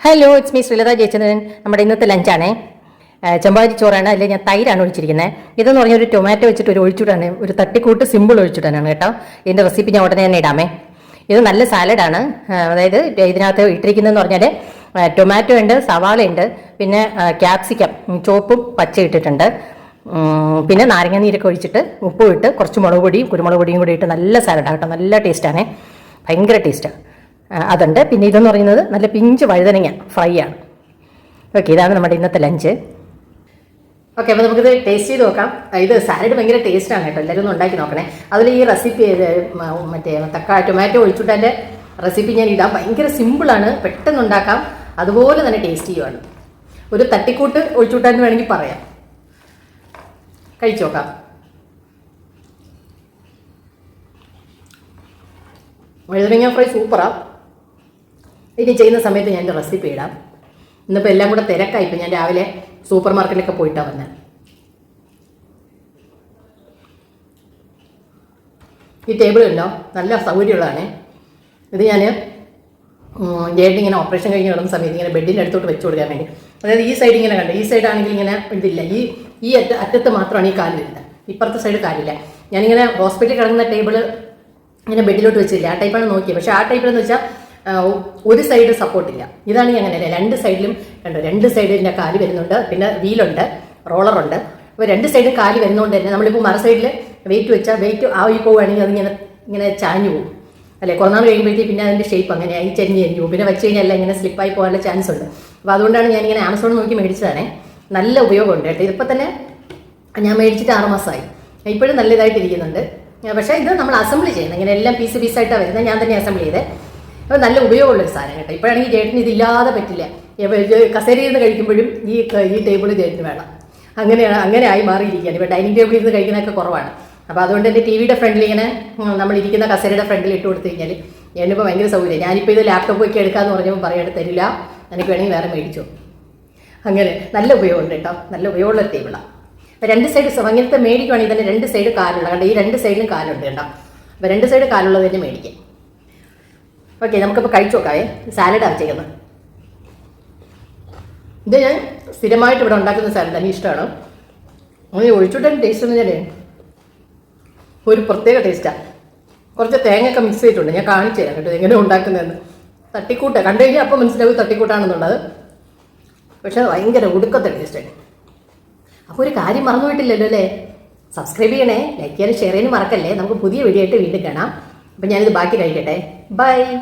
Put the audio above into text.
Hello it's me Sreelatha Jayachandran. നമ്മുടെ ഇന്നത്തെ ലഞ്ചാണേ ചെമ്പാരി ചോറാണ്. അതിൽ ഞാൻ തൈരാണ് ഒഴിച്ചിരിക്കുന്നത് ഇതെന്ന് പറഞ്ഞാൽ ഒരു ടൊമാറ്റോ വെച്ചിട്ട് ഒരു ഒഴിച്ചുവിടാണ് ഒരു തട്ടിക്കൂട്ട് സിമ്പിൾ ഒഴിച്ചിടാനാണ് കേട്ടോ. ഇതിന്റെ റെസിപ്പി ഞാൻ ഉടനെ തന്നെ ഇടാമേ. ഇത് നല്ല സാലഡാണ് അതായത് ഇതിനകത്ത് ഇട്ടിരിക്കുന്നതെന്ന് പറഞ്ഞാൽ ടൊമാറ്റോ ഉണ്ട് സവാള ഉണ്ട് പിന്നെ ക്യാപ്സിക്കം ചോപ്പും പച്ച ഇട്ടിട്ടുണ്ട്. പിന്നെ നാരങ്ങ നീരൊക്കെ ഒഴിച്ചിട്ട് ഉപ്പും ഇട്ട് കുറച്ച് മുളക് പൊടിയും കുരുമുളക് പൊടിയും കൂടി ഇട്ട് നല്ല സാലഡാണ് കേട്ടോ. നല്ല ടേസ്റ്റാണേ ഭയങ്കര ടേസ്റ്റാണ് അതുണ്ട്. പിന്നെ ഇതെന്ന് പറയുന്നത് നല്ല പിഞ്ച് വഴുതനങ്ങ ഫ്രൈ ആണ്. ഓക്കെ ഇതാണ് നമ്മുടെ ഇന്നത്തെ ലഞ്ച് ഓക്കെ അപ്പോൾ നമുക്കിത് ടേസ്റ്റ് ചെയ്ത് നോക്കാം. ഇത് സാലഡ് ഭയങ്കര ടേസ്റ്റാണ് കേട്ടോ. എല്ലാവരും ഉണ്ടാക്കി നോക്കണേ. അതിൽ ഈ റെസിപ്പി മറ്റേ തക്കാളി ടൊമാറ്റോ ഒഴിച്ചിട്ടതിന്റെ റെസിപ്പി ഞാൻ ഇടാം. ഭയങ്കര സിമ്പിളാണ് പെട്ടെന്ന് ഉണ്ടാക്കാം. അതുപോലെ തന്നെ ടേസ്റ്റ് ചെയ്യുവാണ്. ഒരു തട്ടിക്കൂട്ട് ഒഴിച്ചുവിട്ടാന്ന് വേണമെങ്കിൽ പറയാം. കഴിച്ചു നോക്കാം. വഴുതനങ്ങ ഫ്രൈ സൂപ്പറാ. ഇനി ചെയ്യുന്ന സമയത്ത് ഞാൻ എന്റെ റെസിപ്പി ഇടാം. ഇന്നിപ്പോൾ എല്ലാം കൂടെ തിരക്കായി ഇപ്പം ഞാൻ രാവിലെ സൂപ്പർ മാർക്കറ്റിലൊക്കെ പോയിട്ടാണ് വന്നത് ഈ ടേബിൾ ഉണ്ടോ നല്ല സൗകര്യമുള്ളതാണ്. ഇത് ഞാൻ ചേട്ടൻ ഇങ്ങനെ ഓപ്പറേഷൻ കഴിഞ്ഞ് കിടന്ന സമയത്ത് ഇങ്ങനെ ബെഡിന്റെ അടുത്തോട്ട് വെച്ച് കൊടുക്കാൻ വേണ്ടി. അതായത് ഈ സൈഡ് ഇങ്ങനെ കണ്ടു? ഈ സൈഡ് ആണെങ്കിൽ ഇങ്ങനെ ഇതില്ല. ഈ ഈ അറ്റ അറ്റത്ത് മാത്രമാണ് ഈ കാലിൽ വരുന്നത് ഇപ്പുറത്തെ സൈഡ് കാലില്ല. ഞാനിങ്ങനെ ഹോസ്പിറ്റലിൽ കിടക്കുന്ന ടേബിൾ ഇങ്ങനെ ബെഡിലോട്ട് വെച്ചില്ല. ആ ടൈപ്പാണ് നോക്കിയത് പക്ഷേ ആ ടൈപ്പിലെന്ന് വെച്ചാൽ ഒരു സൈഡ് സപ്പോർട്ടില്ല ഇതാണ് ഞാൻ അങ്ങനെ രണ്ട് സൈഡിലും കണ്ടോ? രണ്ട് സൈഡിന്റെ കാൽ വരുന്നുണ്ട്. പിന്നെ വീലുണ്ട് റോളറുണ്ട് അപ്പോൾ രണ്ട് സൈഡിൽ കാൽ വരുന്നതുകൊണ്ട് തന്നെ നമ്മളിപ്പോൾ മറ സൈഡിൽ വെയിറ്റ് വെച്ചാൽ വെയിറ്റ് ആയി പോവുകയാണെങ്കിൽ അതിങ്ങനെ ഇങ്ങനെ ചാഞ്ഞു പോകും. അല്ലെ? കുറേ നാൾ കഴിയുമ്പോഴത്തേക്ക് പിന്നെ അതിന്റെ ഷേപ്പ് അങ്ങനെയായി ചെരിഞ്ഞ് ചെരിഞ്ഞു പിന്നെ വെച്ച് കഴിഞ്ഞാൽ എല്ലാം ഇങ്ങനെ സ്ലിപ്പായി പോകാനുള്ള ചാൻസ് ഉണ്ട്. അപ്പോൾ അതുകൊണ്ടാണ് ഞാൻ ഇങ്ങനെ ആമസോൺ നോക്കി മേടിച്ചതാണേ. നല്ല ഉപയോഗമുണ്ട് കേട്ടോ. ഇതിപ്പോൾ തന്നെ ഞാൻ മേടിച്ചിട്ട് ആറുമാസമായി ഇപ്പോഴും നല്ല ഇതായിട്ട് ഇരിക്കുന്നുണ്ട് ആ, പക്ഷേ ഇത് നമ്മൾ അസംബ്ലി ചെയ്യുന്നത്. ഇങ്ങനെ എല്ലാം പീസ് പീസായിട്ടാണ് വരുന്നത്. ഞാൻ തന്നെ അസംബിൾ ചെയ്തേ. അപ്പോൾ നല്ല ഉപയോഗമുള്ളൊരു സാധനം കേട്ടോ. ഇപ്പോഴാണെങ്കിൽ ചേട്ടന് ഇതില്ലാതെ പറ്റില്ല. കസേരയിൽ നിന്ന് കഴിക്കുമ്പോഴും ഈ ഈ ടേബിൾ ചേട്ടന് വേണം. അങ്ങനെയാണ് അങ്ങനെ ആയി മാറിയിരിക്കുകയാണ്. ഇപ്പോൾ ഡൈനിങ് ടേബിളിൽ നിന്ന് കഴിക്കുന്നതൊക്കെ കുറവാണ്. അപ്പോൾ അതുകൊണ്ട് തന്നെ ടി വിയുടെ ഫ്രണ്ടിൽ ഇങ്ങനെ നമ്മളിരിക്കുന്ന കസേരയുടെ ഫ്രണ്ടിൽ ഇട്ട് കൊടുത്തു കഴിഞ്ഞാൽ ഞാനിപ്പോൾ ഭയങ്കര സൗകര്യം ഞാനിപ്പോൾ ഇത് ലാപ്ടോപ്പ് ഒക്കെ എടുക്കാമെന്ന് പറഞ്ഞപ്പോൾ പറയാണ്ട് തരില്ല. എനിക്ക് വേണമെങ്കിൽ വേറെ മേടിച്ചു. അങ്ങനെ നല്ല ഉപയോഗമുണ്ട് കേട്ടോ. നല്ല ഉപയോഗമുള്ള ടേബിളാണ് അപ്പോൾ രണ്ട് സൈഡ് അങ്ങനത്തെ മേടിക്കുവാണെങ്കിൽ തന്നെ രണ്ട് സൈഡ് കാലുള്ള കണ്ടോ? ഈ രണ്ട് സൈഡിലും കാലുണ്ട് കേട്ടോ. അപ്പോൾ രണ്ട് സൈഡ് കാലുള്ളത് തന്നെ മേടിക്കാം. ഓക്കെ നമുക്കിപ്പോൾ കഴിച്ചു നോക്കാവേ സാലഡാണ് ചെയ്യുന്നത്. ഇത് ഞാൻ സ്ഥിരമായിട്ട് ഇവിടെ ഉണ്ടാക്കുന്ന സാലഡ് എനിക്ക് ഇഷ്ടമാണ് അങ്ങനെ ഒഴിച്ചിട്ടൊരു ടേസ്റ്റ് എന്ന് ഞാൻ ഒരു പ്രത്യേക ടേസ്റ്റാണ് കുറച്ച് തേങ്ങയൊക്കെ മിക്സ് ചെയ്തിട്ടുണ്ട്. ഞാൻ കാണിച്ചു തരാം കേട്ടോ എങ്ങനെ ഉണ്ടാക്കുന്നതെന്ന്. തട്ടിക്കൂട്ട്. കണ്ടു കഴിഞ്ഞാൽ അപ്പോൾ മനസ്സിലാവും തട്ടിക്കൂട്ടാണെന്നുള്ളത്. പക്ഷേ ഭയങ്കര ഒടുക്കത്തെ ടേസ്റ്റാണ് അപ്പോൾ ഒരു കാര്യം മറന്നു പോയിട്ടില്ലല്ലോ അല്ലേ? സബ്സ്ക്രൈബ് ചെയ്യണേ ലൈക്ക് ചെയ്യാനും ഷെയർ ചെയ്യാനും മറക്കല്ലേ? നമുക്ക് പുതിയ വീഡിയോ ആയിട്ട് വീണ്ടും കാണാം. അപ്പം ഞാനിത് ബാക്കി കഴിക്കട്ടെ. ബൈ.